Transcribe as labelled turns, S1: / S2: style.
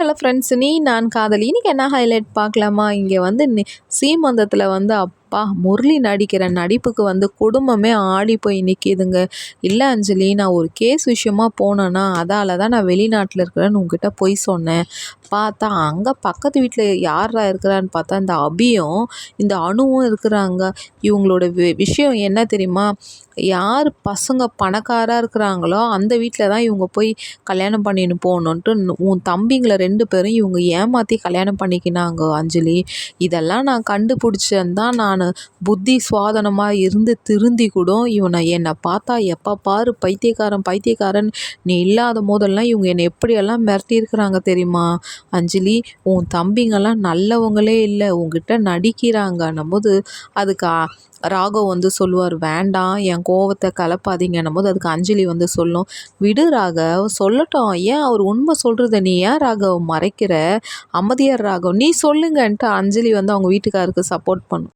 S1: Hello friends நீ நான் காதலி. இன்றைக்கி என்ன ஹைலைட் பார்க்கலாமா? இங்கே வந்து நி- சீமந்தத்தில் வந்து அப்பா முரளி நடிக்கிற நடிப்புக்கு வந்து குடும்பமே ஆடி போய் நிற்கிதுங்க இல்லை அஞ்சலி நான் ஒரு கேஸ் விஷயமா போனேன்னா அதால தான் நான் வெளிநாட்டில் இருக்கிறேன்னு உங்ககிட்ட பொய் சொன்னேன். பார்த்தா அங்கே பக்கத்து வீட்டில் யாரா இருக்கிறான்னு பார்த்தா இந்த அபியும் இந்த அணுவும் இருக்கிறாங்க. இவங்களோட வி- விஷயம் என்ன தெரியுமா? யார் பசங்க பணக்காராக இருக்கிறாங்களோ அந்த வீட்டில் தான் இவங்க போய் கல்யாணம் பண்ணின்னு போகணுன்ட்டு உன் தம்பிங்களை ரெண்டு பேரும் இவங்க ஏமாற்றி கல்யாணம் பண்ணிக்கினாங்க அஞ்சலி. இதெல்லாம் நான் கண்டுபிடிச்சேன் தான் நான். புத்தி சுவாதனமாக இருந்து திருந்தி கூட இவனை என்னை பார்த்தா எப்போ பாரு பைத்தியக்காரன் பைத்தியக்காரன். நீ இல்லாத போதெல்லாம் இவங்க என்னை எப்படியெல்லாம் மிரட்டியிருக்கிறாங்க தெரியுமா? அஞ்சலி உன் தம்பிங்கெல்லாம் நல்லவங்களே இல்லை உங்ககிட்ட நடிக்கிறாங்கன்னும் போது அதுக்கு ராகவ் வந்து சொல்லுவார் வேண்டாம் என் கோவத்தை கலப்பாதீங்கன்னும் போது அதுக்கு அஞ்சலி வந்து சொல்லும் விடு ராகவ் சொல்லட்டும் ஏன் அவர் உண்மை சொல்கிறத நீ ஏன் ராகவ் மறைக்கிற? அமைதியார் ராகவ் நீ சொல்லுங்கன்ட்டு அஞ்சலி வந்து அவங்க வீட்டுக்காருக்கு சப்போர்ட் பண்ணும்.